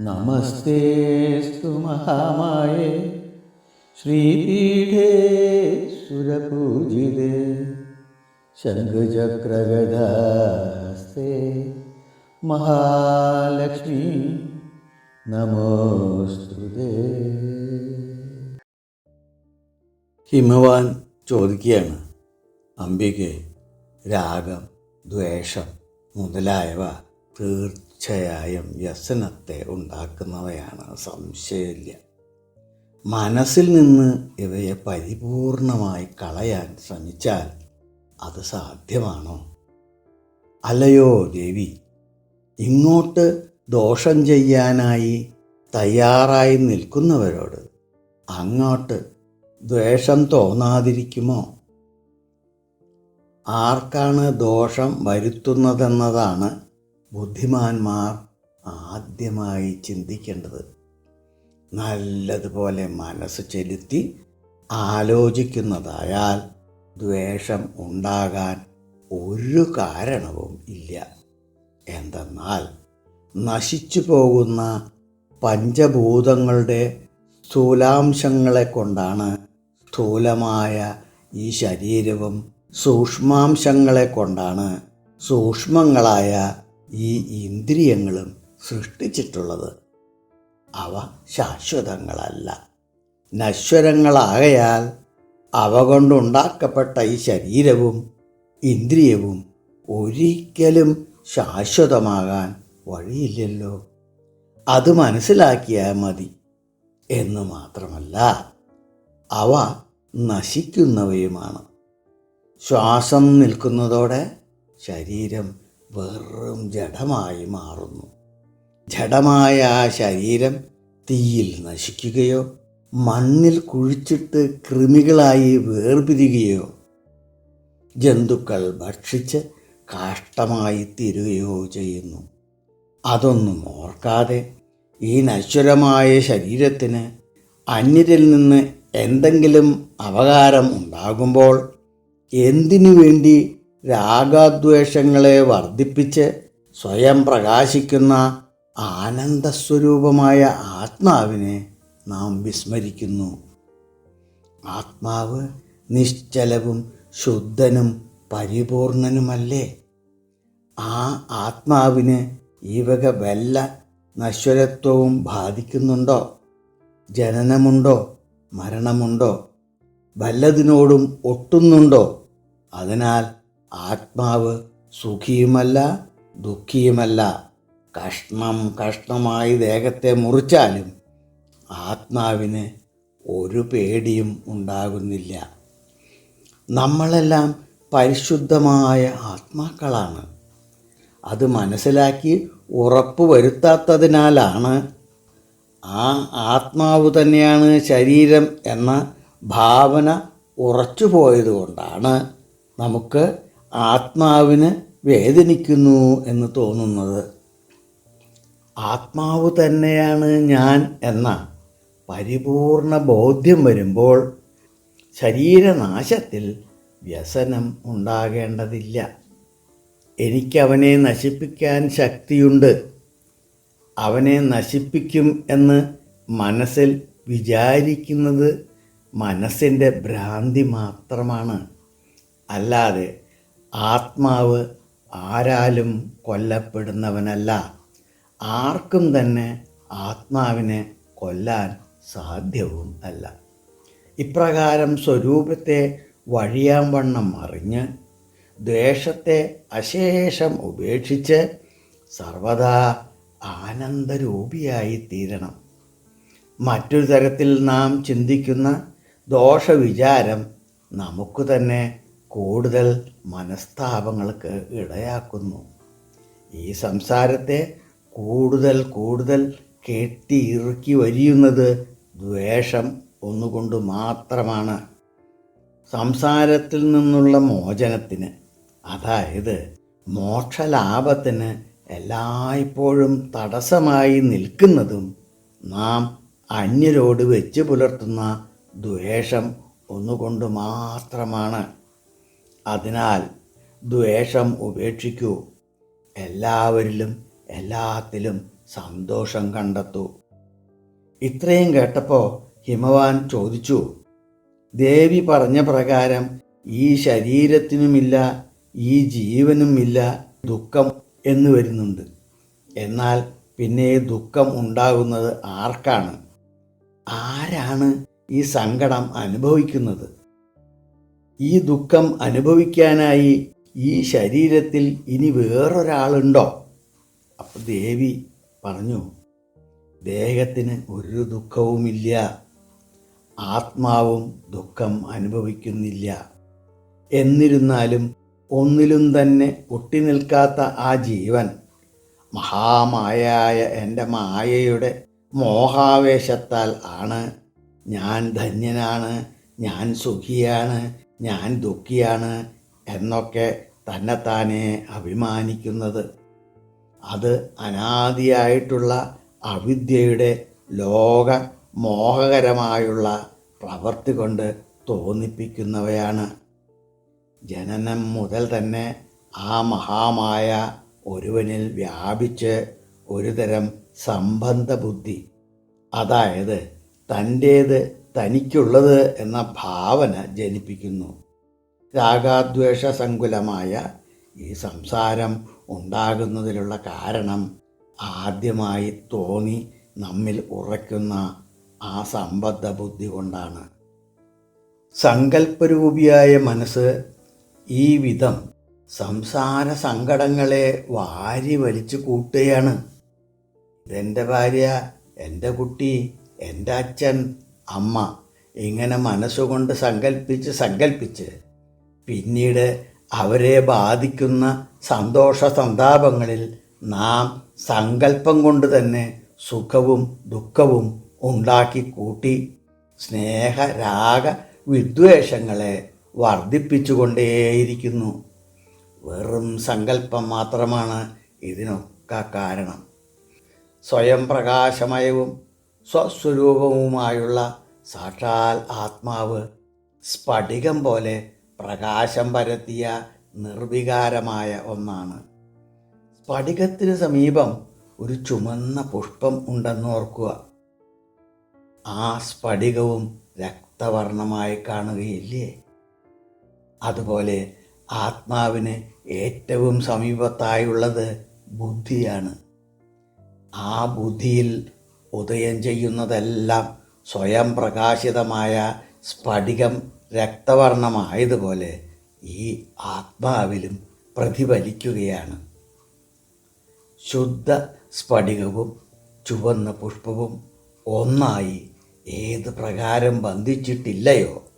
നമസ്തേസ്തു മഹാമായേ. ശ്രീപീഠേ സുരപൂജിതേ. ശംഖചക്രഗദാസ്തേ. മഹാലക്ഷ്മി നമോസ്തുതേ. ഹിമവാൻ ചോദിക്കുകയാണ്. അംബികെ രാഗം ദ്വേഷം മുതലായവ തീർച്ചയായും വ്യസനത്തെ ഉണ്ടാക്കുന്നവയാണ് സംശയമില്ല മനസ്സിൽ നിന്ന് ഇവയെ പരിപൂർണമായി കളയാൻ ശ്രമിച്ചാൽ അത് സാധ്യമാണോ? അല്ലയോ ദേവി ഇങ്ങോട്ട് ദോഷം ചെയ്യാനായി തയ്യാറായി നിൽക്കുന്നവരോട് അങ്ങോട്ട് ദ്വേഷം തോന്നാതിരിക്കുമോ? ആർക്കാണ് ദോഷം വരുത്തുന്നതെന്നതാണ് ബുദ്ധിമാന്മാർ ആദ്യമായി ചിന്തിക്കേണ്ടത് നല്ലതുപോലെ മനസ്സ് ചെലുത്തി ആലോചിക്കുന്നതായാൽ ദ്വേഷം ഉണ്ടാകാൻ ഒരു കാരണവും ഇല്ല. എന്തെന്നാൽ നശിച്ചു പോകുന്ന പഞ്ചഭൂതങ്ങളുടെ സ്ഥൂലാംശങ്ങളെ കൊണ്ടാണ് സ്ഥൂലമായ ഈ ശരീരവും സൂക്ഷ്മാംശങ്ങളെ കൊണ്ടാണ് സൂക്ഷ്മങ്ങളായ ഈ ഇന്ദ്രിയങ്ങളും സൃഷ്ടിച്ചിട്ടുള്ളത്. അവ ശാശ്വതങ്ങളല്ല. നശ്വരങ്ങളാകയാൽ അവ കൊണ്ടുണ്ടാക്കപ്പെട്ട ഈ ശരീരവും ഇന്ദ്രിയവും ഒരിക്കലും ശാശ്വതമാകാൻ വഴിയില്ലല്ലോ. അത് മനസ്സിലാക്കിയാൽ മതി എന്ന് മാത്രമല്ല അവ നശിക്കുന്നവയുമാണ്. ശ്വാസം നിൽക്കുന്നതോടെ ശരീരം വെറും ജഡമായി മാറുന്നു. ജഡമായ ആ ശരീരം തീയിൽ നശിക്കുകയോ മണ്ണിൽ കുഴിച്ചിട്ട് കൃമികളായി വേർപിരിയുകയോ ജന്തുക്കൾ ഭക്ഷിച്ച് കാഷ്ടമായി തീരുകയോ ചെയ്യുന്നു. അതൊന്നും ഓർക്കാതെ ഈ നശ്വരമായ ശരീരത്തിന് അന്യരിൽ നിന്ന് എന്തെങ്കിലും അപകാരം ഉണ്ടാകുമ്പോൾ എന്തിനു വേണ്ടി രാഗദ്വേഷങ്ങളെ വർദ്ധിപ്പിച്ച് സ്വയം പ്രകാശിക്കുന്ന ആനന്ദസ്വരൂപമായ ആത്മാവിനെ നാം വിസ്മരിക്കുന്നു. ആത്മാവ് നിശ്ചലവും ശുദ്ധനും പരിപൂർണനുമല്ലേ? ആ ആത്മാവിന് ഈ വക വല്ല നശ്വരത്വവും ബാധിക്കുന്നുണ്ടോ? ജനനമുണ്ടോ? മരണമുണ്ടോ? വല്ലതിനോടും ഒട്ടുന്നുണ്ടോ? അതിനാൽ ആത്മാവ് സുഖിയുമല്ല ദുഃഖിയുമല്ല. കഷ്ണം കഷ്ണമായി ദേഹത്തെ മുറിച്ചാലും ആത്മാവിന് ഒരു പേടിയും ഉണ്ടാകുന്നില്ല. നമ്മളെല്ലാം പരിശുദ്ധമായ ആത്മാക്കളാണ്. അത് മനസ്സിലാക്കി ഉറപ്പ് വരുത്താത്തതിനാലാണ് ആ ആത്മാവ് തന്നെയാണ് ശരീരം എന്ന ഭാവന ഉറച്ചു പോയതുകൊണ്ടാണ് നമുക്ക് ആത്മാവിന് വേദനിക്കുന്നു എന്ന് തോന്നുന്നത് ആത്മാവ് തന്നെയാണ് ഞാൻ എന്ന പരിപൂർണ ബോധ്യം വരുമ്പോൾ ശരീരനാശത്തിൽ വ്യസനം ഉണ്ടാകേണ്ടതില്ല. എനിക്കവനെ നശിപ്പിക്കാൻ ശക്തിയുണ്ട്. അവനെ നശിപ്പിക്കും എന്ന് മനസ്സിൽ വിചാരിക്കുന്നത് മനസ്സിന്റെ ഭ്രാന്തി മാത്രമാണ്. അല്ലാതെ ആത്മാവ് ആരാലും കൊല്ലപ്പെടുന്നവനല്ല. ആർക്കും തന്നെ ആത്മാവിനെ കൊല്ലാൻ സാധ്യവും അല്ല. ഇപ്രകാരം സ്വരൂപത്തെ വഴിയാൻ വണ്ണം അറിഞ്ഞ് ദ്വേഷത്തെ അശേഷം ഉപേക്ഷിച്ച് സർവദാ ആനന്ദരൂപിയായി തീരണം. മറ്റൊരു തരത്തിൽ നാം ചിന്തിക്കുന്ന ദോഷവിചാരം നമുക്ക് തന്നെ കൂടുതൽ മനസ്താപങ്ങൾക്ക് ഇടയാക്കുന്നു. ഈ സംസാരത്തെ കൂടുതൽ കൂടുതൽ കെട്ടി ഇറുക്കി വരിയുന്നത് ദ്വേഷം ഒന്നുകൊണ്ട് മാത്രമാണ്. സംസാരത്തിൽ നിന്നുള്ള മോചനത്തിന് അതായത് മോക്ഷലാഭത്തിന് എല്ലായ്പ്പോഴും തടസ്സമായി നിൽക്കുന്നതും നാം അന്യരോട് വെച്ച് പുലർത്തുന്ന ദ്വേഷം ഒന്നുകൊണ്ട് മാത്രമാണ്. അതിനാൽ ദ്വേഷം ഉപേക്ഷിക്കൂ. എല്ലാവരിലും എല്ലാത്തിലും സന്തോഷം കണ്ടെത്തൂ. ഇത്രയും കേട്ടപ്പോൾ ഹിമവാൻ ചോദിച്ചു ദേവി പറഞ്ഞ പ്രകാരം ഈ ശരീരത്തിനുമില്ല ഈ ജീവനുമില്ല ദുഃഖം എന്ന് വരുന്നുണ്ട്. എന്നാൽ പിന്നെ ദുഃഖം ഉണ്ടാകുന്നത് ആർക്കാണ്? ആരാണ് ഈ സങ്കടം അനുഭവിക്കുന്നത്? ഈ ദുഃഖം അനുഭവിക്കാനായി ഈ ശരീരത്തിൽ ഇനി വേറൊരാളുണ്ടോ? അപ്പോൾ ദേവി പറഞ്ഞു ദേഹത്തിന് ഒരു ദുഃഖവുമില്ല. ആത്മാവും ദുഃഖം അനുഭവിക്കുന്നില്ല. എന്നിരുന്നാലും ഒന്നിലും തന്നെ ഒട്ടിനിൽക്കാത്ത ആ ജീവൻ മഹാമായായ എന്റെ മായയുടെ മോഹാവേശത്താൽ ആണ് ഞാൻ ധന്യനാണ് ഞാൻ സുഖിയാണ് ഞാൻ ദുഃഖിയാണ് എന്നൊക്കെ തന്നെത്താനെ അഭിമാനിക്കുന്നത്. അത് അനാദിയായിട്ടുള്ള അവിദ്യയുടെ ലോക മോഹകരമായുള്ള പ്രവൃത്തി കൊണ്ട് തോന്നിപ്പിക്കുന്നവയാണ്. ജനനം മുതൽ തന്നെ ആ മഹാമായ ഒരുവനിൽ വ്യാപിച്ച് ഒരുതരം സംബന്ധ ബുദ്ധി അതായത് തന്റേത് തനിക്കുള്ളത് എന്ന ഭാവന ജനിപ്പിക്കുന്നു. രാഗാദ്വേഷ സങ്കുലമായ ഈ സംസാരം ഉണ്ടാകുന്നതിലുള്ള കാരണം ആദ്യമായി തോന്നി നമ്മിൽ ഉറയ്ക്കുന്ന ആ സമ്പദ്ധ ബുദ്ധി കൊണ്ടാണ്. സങ്കല്പരൂപിയായ മനസ്സ് ഈ വിധം സംസാര സങ്കടങ്ങളെ വാരി വലിച്ചു കൂട്ടുകയാണ്. ഇതെന്റെ ഭാര്യ എന്റെ കുട്ടി എന്റെ അച്ഛൻ അമ്മ ഇങ്ങനെ മനസ്സുകൊണ്ട് സങ്കല്പിച്ച് സങ്കല്പിച്ച് പിന്നീട് അവരെ ബാധിക്കുന്ന സന്തോഷ സന്താപങ്ങളിൽ നാം സങ്കല്പം കൊണ്ട് തന്നെ സുഖവും ദുഃഖവും ഉണ്ടാക്കി കൂട്ടി സ്നേഹ രാഗ വിദ്വേഷങ്ങളെ വർദ്ധിപ്പിച്ചുകൊണ്ടേയിരിക്കുന്നു വെറും സങ്കല്പം മാത്രമാണ് ഇതിനൊക്കെ കാരണം. സ്വയം പ്രകാശമയവും സ്വസ്വരൂപവുമായുള്ള സാക്ഷാൽ ആത്മാവ് സ്ഫടികം പോലെ പ്രകാശം പരത്തിയ നിർവികാരമായ ഒന്നാണ്. സ്ഫടികത്തിന് സമീപം ഒരു ചുമന്ന പുഷ്പം ഉണ്ടെന്നോർക്കുക ആ സ്ഫടികവും രക്തവർണമായി കാണുകയില്ലേ? അതുപോലെ ആത്മാവിന് ഏറ്റവും സമീപത്തായുള്ളത് ബുദ്ധിയാണ്. ആ ബുദ്ധിയിൽ ഉദയം ചെയ്യുന്നതെല്ലാം സ്വയം പ്രകാശിതമായ സ്ഫടികം രക്തവർണമായതുപോലെ ഈ ആത്മാവിലും പ്രതിഫലിക്കുകയാണ്. ശുദ്ധ സ്ഫടികവും ചുവന്ന പുഷ്പവും ഒന്നായി ഏത് പ്രകാരം ബന്ധിച്ചിട്ടില്ലയോ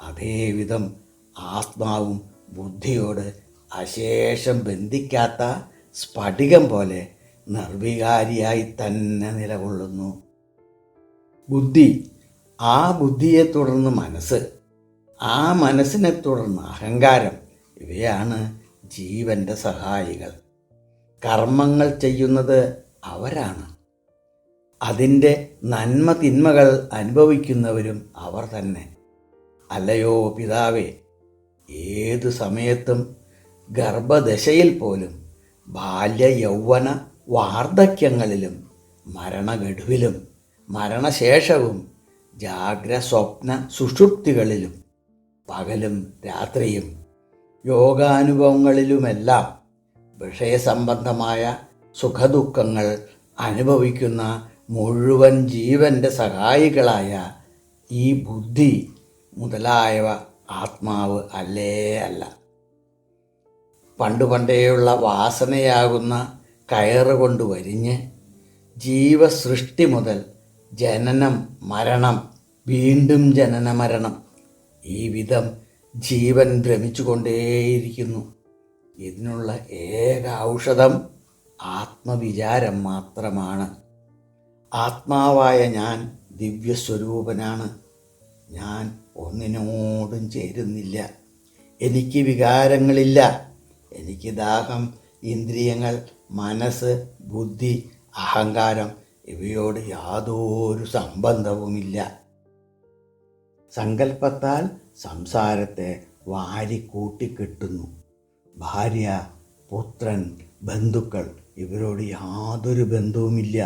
അതേവിധം ആത്മാവും ബുദ്ധിയോട് അശേഷം ബന്ധിക്കാത്ത സ്ഫടികം പോലെ നിർവികാരിയായി തന്നെ നിലകൊള്ളുന്നു. ബുദ്ധി. ആ ബുദ്ധിയെ തുടർന്ന് മനസ്സ്. ആ മനസ്സിനെ തുടർന്ന് അഹങ്കാരം. ഇവയാണ് ജീവന്റെ സഹായികൾ. കർമ്മങ്ങൾ ചെയ്യുന്നത് അവരാണ്. അതിന്റെ നന്മ തിന്മകൾ അനുഭവിക്കുന്നവരും അവർ തന്നെ. അല്ലയോ പിതാവേ ഏതു സമയത്തും ഗർഭദശയിൽ പോലും ബാല്യ യൗവന വാർദ്ധക്യങ്ങളിലും മരണഗഡുവിലും മരണശേഷവും ജാഗ്ര സ്വപ്ന സുഷുപ്തികളിലും പകലും രാത്രിയും യോഗാനുഭവങ്ങളിലുമെല്ലാം വിഷയസംബന്ധമായ സുഖദുഃഖങ്ങൾ അനുഭവിക്കുന്ന മുഴുവൻ ജീവന്റെ സഹായികളായ ഈ ബുദ്ധി മുതലായവ ആത്മാവ് അല്ലേ അല്ല. പണ്ടു പണ്ടേയുള്ള വാസനയാകുന്ന കയറ് കൊണ്ട് വരിഞ്ഞ് ജീവസൃഷ്ടി മുതൽ ജനനം മരണം വീണ്ടും ജനന മരണം ഈ വിധം ജീവൻ ഭ്രമിച്ചുകൊണ്ടേയിരിക്കുന്നു. ഇതിനുള്ള ഏക ഔഷധം ആത്മവിചാരം മാത്രമാണ്. ആത്മാവായ ഞാൻ ദിവ്യസ്വരൂപനാണ്. ഞാൻ ഒന്നിനോടും ചേരുന്നില്ല. എനിക്ക് വികാരങ്ങളില്ല. എനിക്ക് ദാഹം ഇന്ദ്രിയങ്ങൾ മനസ്സ് ബുദ്ധി അഹങ്കാരം ഇവയോട് യാതൊരു സംബന്ധവുമില്ല. സങ്കല്പത്താൽ സംസാരത്തെ വാരി കൂട്ടിക്കെട്ടുന്നു ഭാര്യ പുത്രൻ ബന്ധുക്കൾ ഇവരോട് യാതൊരു ബന്ധവുമില്ല.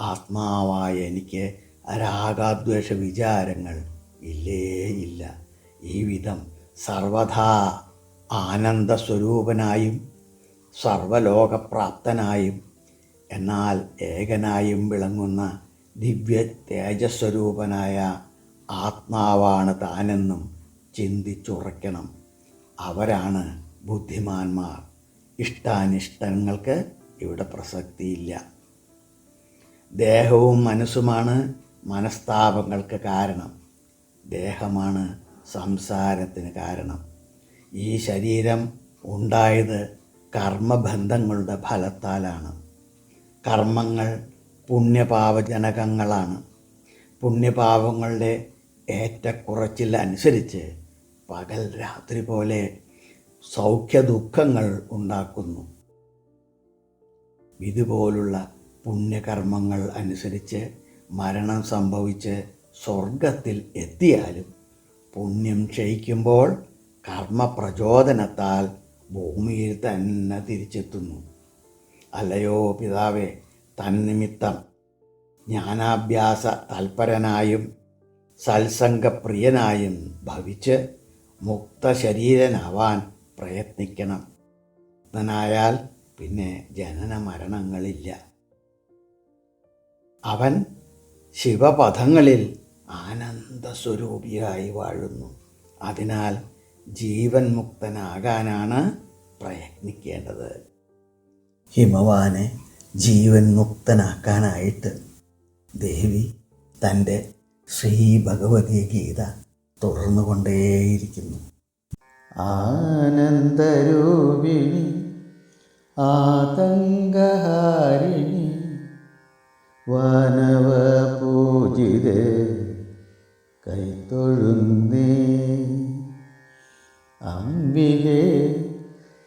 ആത്മാവായ എനിക്ക് രാഗാദ്വേഷ വിചാരങ്ങൾ ഇല്ലേ ഇല്ല ഈ വിധം സർവഥാ ആനന്ദസ്വരൂപനായും സർവലോകപ്രാപ്തനായും എന്നാൽ ഏകനായും വിളങ്ങുന്ന ദിവ്യ തേജസ്വരൂപനായ ആത്മാവാണ് താനെന്നും ചിന്തിച്ചുറയ്ക്കണം. അവരാണ് ബുദ്ധിമാന്മാർ. ഇഷ്ടാനിഷ്ടങ്ങൾക്ക് ഇവിടെ പ്രസക്തിയില്ല. ദേഹവും മനസ്സുമാണ് മനസ്താപങ്ങൾക്ക് കാരണം. ദേഹമാണ് സംസാരത്തിന് കാരണം. ഈ ശരീരം ഉണ്ടായത് കർമ്മബന്ധങ്ങളുടെ ഫലത്താലാണ്. കർമ്മങ്ങൾ പുണ്യപാവജനകങ്ങളാണ് പുണ്യപാവങ്ങളുടെ ഏറ്റക്കുറച്ചിൽ അനുസരിച്ച് പകൽ രാത്രി പോലെ സൗഖ്യ ദുഃഖങ്ങൾ ഉണ്ടാക്കുന്നു. ഇതുപോലുള്ള പുണ്യകർമ്മങ്ങൾ അനുസരിച്ച് മരണം സംഭവിച്ച് സ്വർഗത്തിൽ എത്തിയാലും പുണ്യം ക്ഷയിക്കുമ്പോൾ കർമ്മപ്രചോദനത്താൽ ഭൂമിയിൽ തന്നെ തിരിച്ചെത്തുന്നു. അല്ലയോ പിതാവേ തന്നിമിത്തം ജ്ഞാനാഭ്യാസ തൽപരനായും സത്സംഗപ്രിയനായും ഭവിച്ച് മുക്തശരീരനാവാൻ പ്രയത്നിക്കണം. മുക്തനായാൽ പിന്നെ ജനന മരണങ്ങളില്ല അവൻ ശിവപഥങ്ങളിൽ ആനന്ദസ്വരൂപിയായി വാഴുന്നു. അതിനാൽ ജീവൻ മുക്തനാകാനാണ് പ്രയത്നിക്കേണ്ടത്. ഹിമവാനെ ജീവൻ മുക്തനാക്കാനായിട്ട് ദേവി തന്റെ ശ്രീ ഭഗവതി ഗീത തുടർന്നുകൊണ്ടേയിരിക്കുന്നു ആനന്ദരൂപിണി ആതങ്കഹാരിണി വാനവപൂജിതേ കൈത്തൊഴുന്നേ. അംബികേ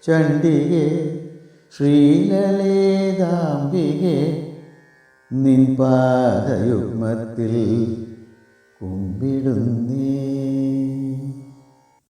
ചണ്ഡികേ ശ്രീലളിതാംബികേ നിൻ പാദയുഗ്മത്തിൽ കുമ്പിടുന്നേ.